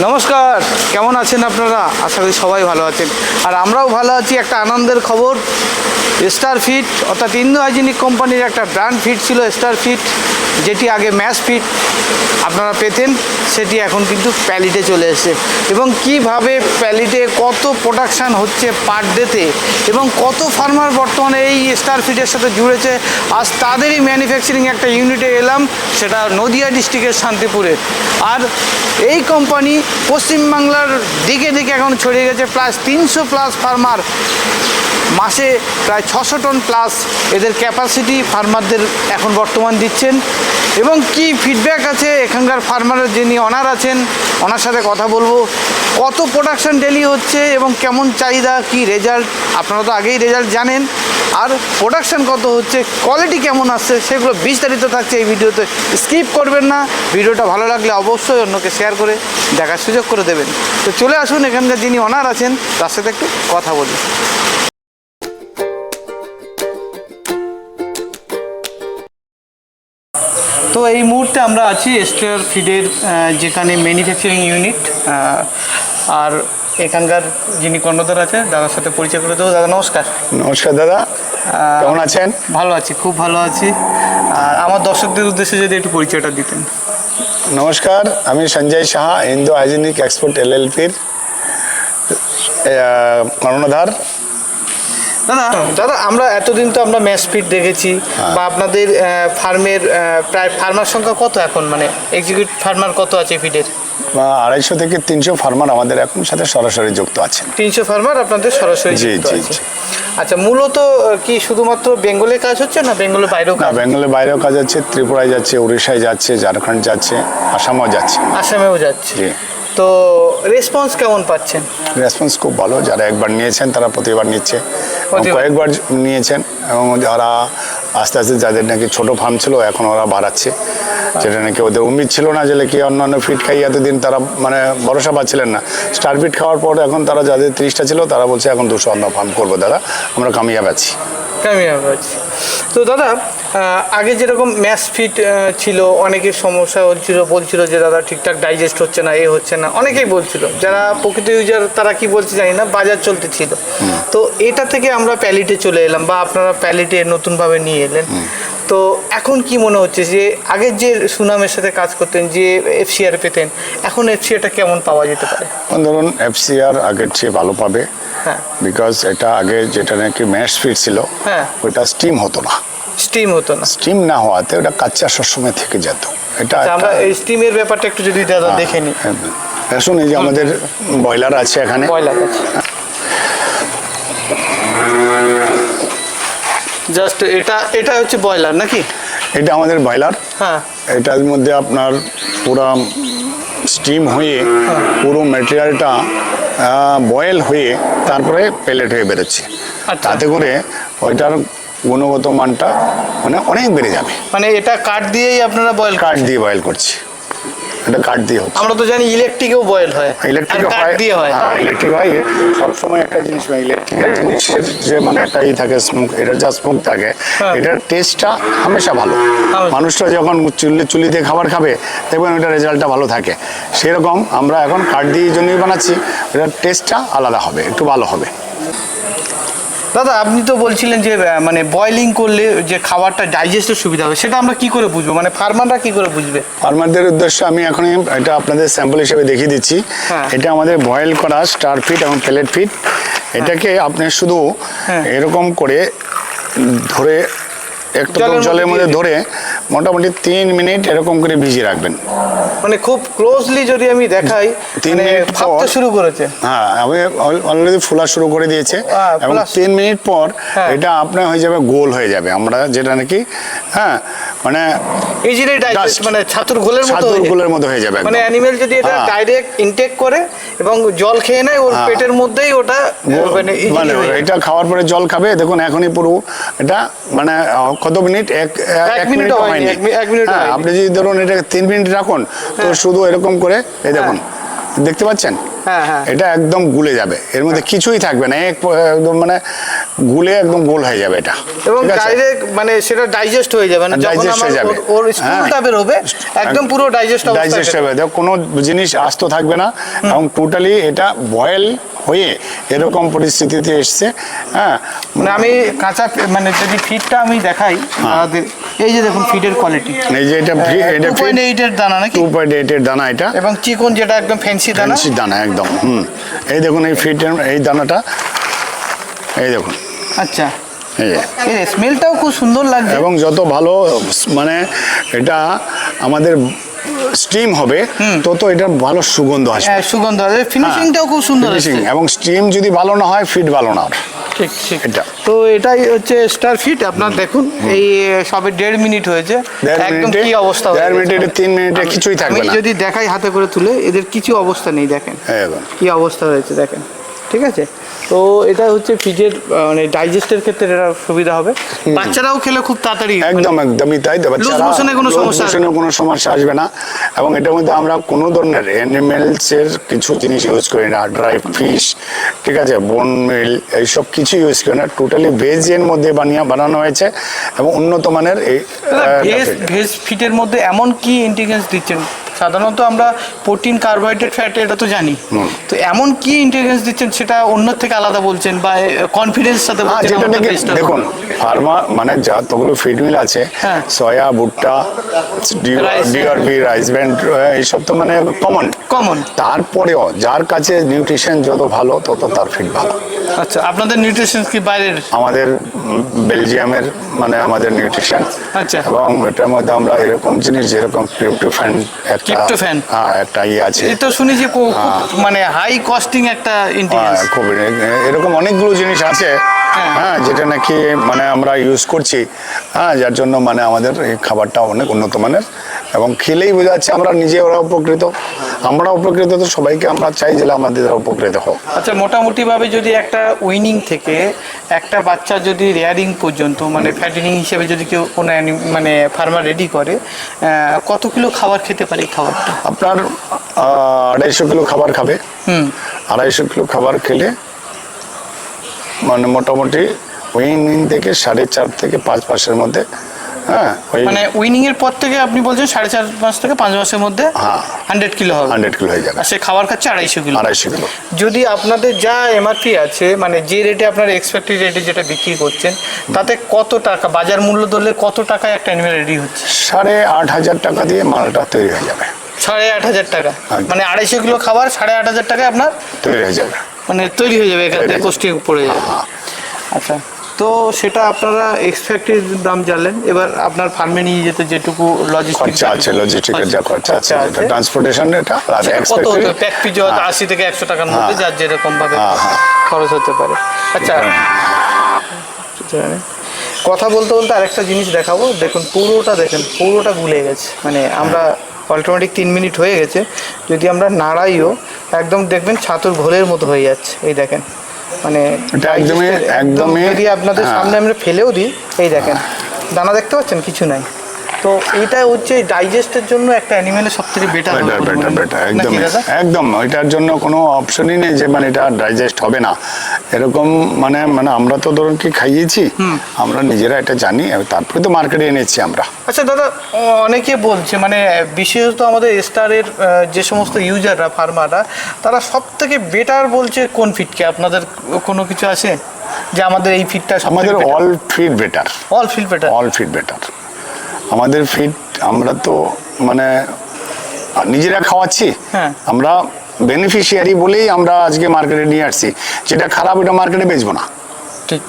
নমস্কার, কেমন আছেন আপনারা? আশা করি সবাই ভালো আছেন। আর আমরাও ভালো আছি, একটা আনন্দের খবর। স্টার ফিট অর্থাৎ ইন্দো হাইজিনিক কোম্পানির একটা ব্র্যান্ড ফিট ছিল স্টার ফিট যেটি আগে ম্যাশ ফিট আপনারা পেতেন, সেটি এখন কিন্তু প্যালিটে চলে এসেছে। এবং কীভাবে প্যালিটে কত প্রোডাকশান হচ্ছে পার ডেতে এবং কত ফার্মার বর্তমানে এই স্টার ফিটের সাথে জুড়েছে, আজ তাদেরই ম্যানুফ্যাকচারিং একটা ইউনিটে এলাম, সেটা নদিয়া ডিস্ট্রিক্টের শান্তিপুরে। আর এই কোম্পানি পশ্চিমবাংলার দিকে দিকে এখন ছড়িয়ে গেছে প্রায় তিনশো প্লাস ফার্মার মাসে প্রায় ছশো টন প্লাস এদের ক্যাপাসিটি ফার্মারদের এখন বর্তমান দিচ্ছেন। এবং কি ফিডব্যাক আছে এখানকার ফার্মারের যিনি অনার আছেন, ওনার সাথে কথা বলব। কত প্রোডাকশন ডেলি হচ্ছে এবং কেমন চাহিদা, কি রেজাল্ট আপনারা তো আগেই রেজাল্ট জানেন। আর প্রোডাকশন কত হচ্ছে কোয়ালিটি কেমন আসছে, সেগুলো বিস্তারিত থাকছে এই ভিডিওতে। স্কিপ করবেন না, ভিডিওটা ভালো লাগলে অবশ্যই অন্যকে শেয়ার করে দেখার সুযোগ করে দেবেন। তো চলে আসুন, এখানকার যিনি অনার আছেন, তার সাথে একটু কথা বলি। এই মুহূর্তে আমরা আছি স্টার ফিডের যেখানে ম্যানুফ্যাকচারিং ইউনিট আর এখানকার যিনি কর্ণধার আছে দাদার সাথে পরিচয় করে দেবো। দাদা নমস্কার। নমস্কার দাদা। কেমন আছেন? ভালো আছি খুব ভালো আছি। আর আমার দর্শকদের উদ্দেশ্যে যদি একটু পরিচয়টা দিতেন। নমস্কার আমি সঞ্জয় সাহা ইন্দো হাইজেনিক এক্সপোর্ট এলএলপির কর্ণধার। দাদা দাদা আমরা এতদিন তো আমরা ম্যাচ ফিট দেখেছি বা আপনাদের ফার্মের প্রায় ফার্মার সংখ্যা কত এখন? মানে এক্সিকিউটিভ ফার্মার কত আছে ফিডের আড়াইশো থেকে তিনশো ফার্মার আমাদের এখন সাথে সরাসরি যুক্ত আছেন। তিনশো ফার্মার আপনাদের সরাসরি জি, জি, আচ্ছা মূলত কি শুধুমাত্র বেঙ্গলে কাজ হচ্ছে না বেঙ্গলের বাইরেও কাজ? বেঙ্গলের বাইরেও কাজ যাচ্ছে ত্রিপুরায় যাচ্ছে উড়িষ্যায় যাচ্ছে ঝাড়খণ্ড যাচ্ছে আসামও যাচ্ছে। আসামেও যাচ্ছে। জি। তো রেসপন্স কেমন পাচ্ছেন? রেসপন্স খুব ভালো। যারা একবার নিয়েছেন তারা প্রতিবার নিচ্ছে। কয়েকবার নিয়েছেন এবং যারা আস্তে আস্তে যাদের নাকি ছোট ফার্ম ছিল এখন ওরা বাড়াচ্ছে। যেটা নাকি ওদের উম্মিদ ছিল না যে কি অন্যান্য ফিট খাই এতদিন তারা মানে ভরসা পাচ্ছিলেন না। স্টার ফিট খাওয়ার পর এখন তারা যাদের ত্রিশটা ছিল তারা বলছে এখন দুশো অন্য ফার্ম করব দাদা। আমরা কামিয়াব আছি। কামিয়াব আছে। তো দাদা আগে যেরকম ম্যাচ ফিট ছিল অনেকের সমস্যা হচ্ছিল বলছিল যে দাদা ঠিকঠাক ডাইজেস্ট হচ্ছে না এ হচ্ছে না অনেকেই বলছিল। যারা প্রকৃত ইউজার তারা কি বলছে জানি না বাজার চলতে ছিল তো এটা থেকে আমরা প্যালিটে চলে এলাম বা আপনারা প্যালিটে নতুনভাবে নিয়ে এলেন। তো এখন কি মনে হচ্ছে যে আগের যে সুনামের সাথে কাজ করতেন যে এফসিআর পেতেন এখন এফসিআরটা কেমন পাওয়া যেতে পারে? ধরুন এফসিআর আগের চেয়ে ভালো পাবে। বিকজ এটা আগে যেটা নাকি ম্যাশ ফিট ছিল হ্যাঁ। ওটা স্টিম হতো না। স্টিম হতো না। স্টিম না হওয়াতে ওটা কাচ্চা সবসময় থেকে যেত। এটা আচ্ছা, আমরা এই স্টিমের ব্যাপারটা একটু যদি দাদা দেখে নিই হ্যাঁ, এই যে আমাদের বয়লার আছে এখানে। কয়লা আছে। জাস্ট এটা এটা হচ্ছে বয়লার নাকি? এটা আমাদের বয়লার হ্যাঁ। এটার মধ্যে আপনার পুরো স্টিম হয়ে পুরো মেটেরিয়ালটা বয়েল হয়ে তারপরে পেলেট হয়ে বেরোচ্ছে। আর তাতে করে ওইটার গুণগত মানটা মানে অনেক বেড়ে যাবে। মানে এটা কাঠ দিয়েই আপনারা বয়েল কাঠ দিয়ে বয়েল করছি। এটা কাঠ দিয়ে হচ্ছে। আমরা তো জানি ইলেকট্রিকেও বয়েল হয়। ইলেকট্রিক হয়। দিয়ে হয়। ইলেকট্রিক হয়। সবসময় একটা জিনিস ইলেকট্রিকের যে মানে একটা ই থাকে স্মোক এটা যা স্মোক থাকে। হ্যাঁ। এটার টেস্টটা হামেশা ভালো। মানুষরা যখন চুল্লি চুলিতে খাবার খাবে দেখবেন ওইটার রেজাল্টটা ভালো থাকে। সেরকম আমরা এখন কাঠ দিয়ে জন্যই বানাচ্ছি এটার টেস্টটা আলাদা হবে একটু ভালো হবে। দাদা আপনি তো বলছিলেন যে মানে বয়লিং করলে যে খাবারটা ডাইজেস্টের সুবিধা হবে সেটা আমরা কি করে বুঝব? মানে ফার্মাররা কি করে বুঝবে? ফার্মারদের উদ্দেশ্যে আমি এখন এটা আপনাদের স্যাম্পল হিসেবে দেখিয়ে দিচ্ছি। হ্যাঁ। এটা আমাদের বয়েল করা স্টার ফিট এবং প্লেট ফিট এটাকে আপনি শুধু হ্যাঁ। এরকম করে ধরে একটু জলের মধ্যে ধরে মোটামুটি তিন মিনিট এরকম করে ভিজিয়ে রাখবেন মানে খুব ক্লোজলি যদি আমি দেখাই তিন মানে মিনিট শুরু করেছে হ্যাঁ আমি অলরেডি ফোলা শুরু করে দিয়েছে এবং তিন মিনিট পর হ্যাঁ। এটা আপনার হয়ে যাবে গোল হয়ে যাবে আমরা যেটা নাকি হ্যাঁ মানে ইজিলি ডাইজেস্ট মানে ছাতুর ঘোলের মতো ছাতুর গোলের মতো হয়ে যাবে মানে অ্যানিমেল যদি এটা হ্যাঁ। ডাইরেক্ট ইনটেক করে এবং জল খেয়ে নেয় ওর হ্যাঁ। পেটের মধ্যেই ওটা মানে মানে হয়ে। এটা খাওয়ার পরে জল খাবে দেখুন এখনই পুরো এটা মানে কত মিনিট এক এক মিনিটও হয়নি, এক মি- এক মিনিটও হ্যাঁ। আপনি যদি ধরুন এটা তিন মিনিট রাখুন তো হ্যাঁ। শুধু এরকম করে এই দেখুন দেখতে পাচ্ছেন? হ্যাঁ, হ্যাঁ। এটা একদম গুলে যাবে। এর মধ্যে কিছুই থাকবে না। এক একদম মানে গুলে একদম গোল হয়ে যাবে এটা। এবং ডাইরেক্ট মানে সেটা ডাইজেস্ট হয়ে যাবে না ডাইজেস্ট হয়ে যাবে। ওর- স্কুলটা হ্যাঁ। বেরোবে একদম পুরো ডাইজেস্ট ডাইজেস্ট হবে দেখো কোনো জিনিস আস্ত থাকবে না। এবং টোটালি এটা বয়েল হয়ে এরকম পরিস্থিতিতে এসছে। হ্যাঁ। মানে আমি কাঁচা মানে যদি ফিটটা আমি দেখাই আমাদের এই যে দেখুন ফিডের কোয়ালিটি এই যে এটা এটা টু পয়েন্ট এইটের দানা নাকি? টু পয়েন্ট এইটের দানা এটা। এবং চিকন যেটা একদম ফ্যান্সি দানা? ফ্যান্সি দানা একদম হুম। এই দেখুন এই ফিটের এই দানাটা। এই দেখুন। আচ্ছা। এই স্মেলটাও খুব সুন্দর লাগছে। এবং যত ভালো মানে এটা আমাদের স্টিম হবে তত এটা ভালো সুগন্ধ আসবে। হ্যাঁ, সুগন্ধ ফিনিশিংটাও খুব সুন্দর Finishing, এবং স্টিম যদি ভালো না হয় ফিট ভালো না ঠিক ঠিক। এটা। তো এটাই হচ্ছে স্টার ফিট আপনার দেখুন এই সবে দেড় মিনিট হয়েছে। একদম কি অবস্থা হয়ে দেড়। মিনিটে তিন মিনিটে কিছুই থাকবে না। যদি দেখাই হাতে করে তুলে এদের কিছু অবস্থা নেই দেখেন। দেখুন। কি অবস্থা হয়েছে দেখেন। ঠিক আছে? তো এটা হচ্ছে ফ্রিজের মানে ডাইজেস্টের ক্ষেত্রে এটা সুবিধা হবে। বাচ্চারাও খেলে খুব তাড়াতাড়ি মানে একদম একদমই তাই বাচ্চারা- motion কোনো সমস্যা এ কোনো সমস্যা আসবে না। এবং এটার মধ্যে আমরা কোনো ধরনের অ্যানিমেলস এর কিছু জিনিস ইউজ করি না ড্রাই ফিশ ঠিক আছে বোন মিল এইসব কিছু ইউজ করি না। টোটালি ভেজ এর মধ্যে বানিয়ে বানানো হয়েছে এবং উন্নত মানের এই ভেজ ভেজ ফিটের মধ্যে এমন কি ইন্টেলিজেন্স দিচ্ছেন? সাধারণত আমরা প্রোটিন কার্বোহাইড্রেট ফ্যাট এটা তো জানি। তো এমন কি ইন্টেলিজেন্স দিচ্ছেন সেটা অন্য থেকে আলাদা বলছেন বা কনফিডেন্স সাথে হ্যাঁ, দেখুন ফার্মা মানে যতগুলো ফিড মিল আছে হ্যাঁ। সয়া ভুট্টা Rice. ডিআরবি রাইস ব্যান্ড এইসব তো মানে কমন কমন তারপরেও যার কাছে নিউট্রিশন যত ভালো তত তার ফিড ভালো। আচ্ছা আপনাদের নিউট্রিশন কি বাইরের? আমাদের বেলজিয়ামের মানে আমাদের নিউট্রিশন আচ্ছা। এবং এটার মধ্যে আমরা এরকম জিনিস যেরকম ক্রিপ্টোফ্যান একটা Tryptophan? হ্যাঁ একটা ইয়ে আছে। এটা শুনেছি খুব মানে হাই কস্টিং একটা হ্যাঁ, খুব এরকম অনেকগুলো জিনিস আছে। হ্যাঁ। হ্যাঁ যেটা নাকি মানে আমরা ইউজ করছি। হ্যাঁ যার জন্য মানে আমাদের এই খাবারটা অনেক উন্নত মানের। এবং খেলেই বোঝা যাচ্ছে আমরা নিজে ওরা উপকৃত। আমরা উপকৃত তো সবাইকে আমরা চাই যে আমাদের উপকৃত হোক। আচ্ছা মোটামুটি ভাবে যদি একটা উইনিং থেকে একটা বাচ্চা যদি রেয়ারিং পর্যন্ত মানে ফ্যাটেনিং হিসেবে যদি কেউ কোনো মানে ফার্মার রেডি করে কত কিলো খাবার খেতে পারে খাবারটা? আপনার আড়াইশো কিলো খাবার খাবে। হুম। আড়াইশো কিলো খাবার খেলে মানে মোটামুটি উইন উইন থেকে সাড়ে চার থেকে পাঁচ মাসের মধ্যে হ্যাঁ ওই মানে উইনিং এর পর থেকে আপনি বলছেন সাড়ে চার মাস থেকে পাঁচ মাসের মধ্যে হ্যাঁ। হান্ড্রেড কিলো হবে। হান্ড্রেড কিলো হয়ে যাবে। সে খাবার খাচ্ছে আড়াইশো কিলো আড়াইশো কিলো যদি আপনাদের যা এমআরপি আছে মানে যে রেটে আপনার এক্সপেক্টেড রেটে যেটা বিক্রি করছেন তাতে কত টাকা বাজার মূল্য ধরলে কত টাকায় একটা অ্যানিমেল রেডি হচ্ছে? সাড়ে আট হাজার টাকা দিয়ে মালটা তৈরি হয়ে যাবে। সাড়ে আট হাজার টাকা। মানে আড়াইশো কিলো খাবার সাড়ে আট হাজার টাকায় আপনার তৈরি হয়ে যাবে। মানে তৈরি হয়ে যাবে এখান থেকে কোষ্টি পড়ে যাবে হ্যাঁ। আচ্ছা। তো সেটা আপনারা এক্সপেক্টেড দাম জানলেন। এবার আপনার ফার্মে নিয়ে যেতে যেটুকু লজিস্টিক খরচা আছে লজিস্টিকের যা খরচা আছে। ট্রান্সপোর্টেশন এটা আর কত হতো প্যাক পিজো হয়তো আশি থেকে একশো টাকার মধ্যে যার যেরকম ভাবে হ্যাঁ, হ্যাঁ। খরচ হতে পারে। আচ্ছা। কথা বলতে বলতে আরেকটা জিনিস দেখাবো। দেখুন পুরোটা দেখেন পুরোটা গুলে গেছে। মানে আমরা অটোমেটিক তিন মিনিট হয়ে গেছে। যদি আমরা নাড়াইও একদম দেখবেন ছাতুর ঘোলের মতো হয়ে যাচ্ছে। এই দেখেন। মানে এটা একদমই- একদম একদমই- যদি আপনাদের হ্যাঁ। সামনে আমরা ফেলেও দিই। এই দেখেন দানা দেখতে পাচ্ছেন? কিছু নাই। তো এটা হচ্ছে ডাইজেস্টের জন্য একটা অ্যানিমেলের সব থেকে বেটার বেটার বেটার একদম একদম ওইটার জন্য কোনো অপশনই নেই যে মানে এটা ডাইজেস্ট হবে না। এরকম মানে মানে আমরা তো ধরুন কি খাইয়েছি আমরা নিজেরা এটা জানি তারপরে তো মার্কেটে এনেছি আমরা। আচ্ছা দাদা অনেকে বলছে মানে বিশেষত আমাদের স্টারের যে সমস্ত ইউজাররা ফার্মাররা তারা সব থেকে বেটার বলছে কোন ফিটকে আপনাদের কোনো কিছু আছে? যে আমাদের এই ফিটটা আমাদের all feed better all feed better all feed better আমাদের ফিড আমরা তো মানে নিজেরা খাওয়াচ্ছি। হ্যাঁ। আমরা বেনিফিশিয়ারি বলেই আমরা আজকে মার্কেটে নিয়ে আসছি। যেটা খারাপ এটা মার্কেটে বেচবো না। ঠিক।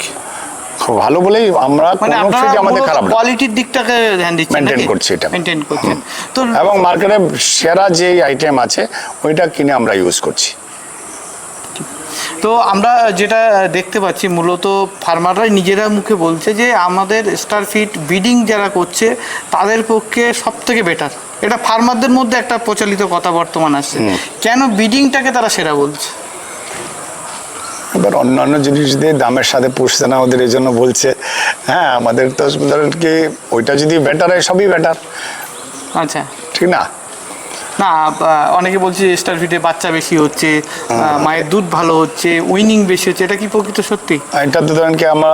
খুব ভালো বলেই আমরা মানে কোনো ফিড আমাদের খারাপ কোয়ালিটির দিকটাকে ধ্যান দিচ্ছেন Maintain করছি এটা। মেনটেন করছেন। তো এবং মার্কেটে সেরা যে আইটেম আছে ওইটা কিনে আমরা ইউজ করছি। তো আমরা যেটা দেখতে পাচ্ছি মূলত ফার্মাররাই নিজেরা মুখে বলছে যে আমাদের স্টার ফিট বিডিং যারা করছে তাদের পক্ষে সব থেকে বেটার। এটা ফার্মারদের মধ্যে একটা প্রচলিত কথা বর্তমান আসছে। কেন ব্রিডিংটাকে তারা সেরা বলছে? এবার অন্যান্য জিনিস দিয়ে দামের সাথে পুষছে না ওদের এই জন্য বলছে হ্যাঁ আমাদের তো ধরেন কি ওইটা যদি বেটার হয় সবই বেটার আচ্ছা। ঠিক না? না অনেকে বলছে স্টার ফিটে বাচ্চা বেশি হচ্ছে মায়ের দুধ ভালো হচ্ছে উইনিং বেশি হচ্ছে এটা কি প্রকৃত সত্যি? এটা তো ধরেন কি আমরা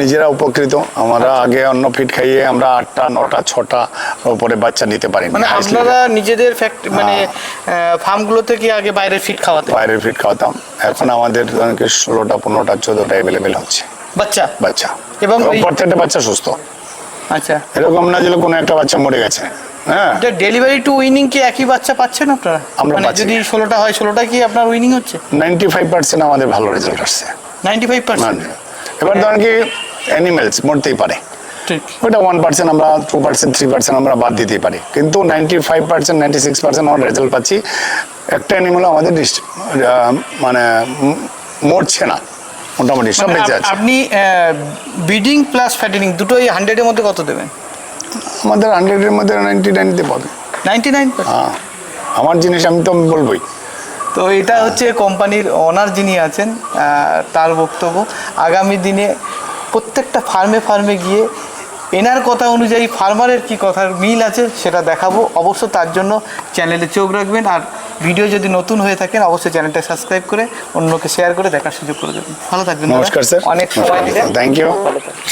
নিজেরা উপকৃত আমরা আগে অন্য ফিট খাইয়ে আমরা আটটা নটা ছটা উপরে বাচ্চা নিতে পারি মানে আপনারা নিজেদের ফ্যাক্ট মানে ফার্মগুলো থেকে আগে বাইরের ফিট খাওয়াতে বাইরের ফিট খাওয়াতাম। এখন আমাদের ধরেন কি ষোলোটা পনেরোটা চোদ্দটা অ্যাভেলেবেল হচ্ছে। বাচ্চা? বাচ্চা। এবং প্রত্যেকটা বাচ্চা সুস্থ। আচ্ছা। এরকম না যে কোনো একটা বাচ্চা মরে গেছে। হ্যাঁ। ডেলিভারি টু উইনিং কি একই বাচ্চা পাচ্ছেন আপনারা? আমরা মানে যদি ষোলোটা হয় ষোলোটা কি আপনার উইনিং হচ্ছে? নাইনটি ফাইভ পার্সেন্ট আমাদের ভালো রেজাল্ট আসছে। নাইনটি ফাইভ পার্সেন্ট এবার ধরেন কি অ্যানিমেলস মরতেই পারে। ঠিক। ওটা ওয়ান পার্সেন্ট আমরা টু পার্সেন্ট থ্রি পার্সেন্ট আমরা বাদ দিতেই পারি। কিন্তু ninety five percent ninety six percent আমরা রেজাল্ট পাচ্ছি। একটা অ্যানিমেলও আমাদের মানে মরছে না। মোটামুটি সব মানে বেঁচে আছে। আপনি বিডিং প্লাস ফ্যাটেনিং দুটোই হান্ড্রেডের মধ্যে কত দেবেন? আমাদের হান্ড্রেডের মধ্যে নাইনটি নাইনতে পাবে নাইনটি নাইন হ্যাঁ আমার জিনিস আমি তো বলবোই। তো এটা হচ্ছে কোম্পানির ওনার যিনি আছেন তার বক্তব্য। আগামী দিনে প্রত্যেকটা ফার্মে ফার্মে গিয়ে এনার কথা অনুযায়ী ফার্মারের কি কথার মিল আছে সেটা দেখাবো। অবশ্য তার জন্য চ্যানেলে চোখ রাখবেন। আর ভিডিও যদি নতুন হয়ে থাকেন অবশ্যই চ্যানেলটা সাবস্ক্রাইব করে অন্যকে শেয়ার করে দেখার সুযোগ করে দেবেন। ভালো থাকবেন নমস্কার স্যার। অনেক সময় থ্যাংক ইউ ভালো থাকবেন।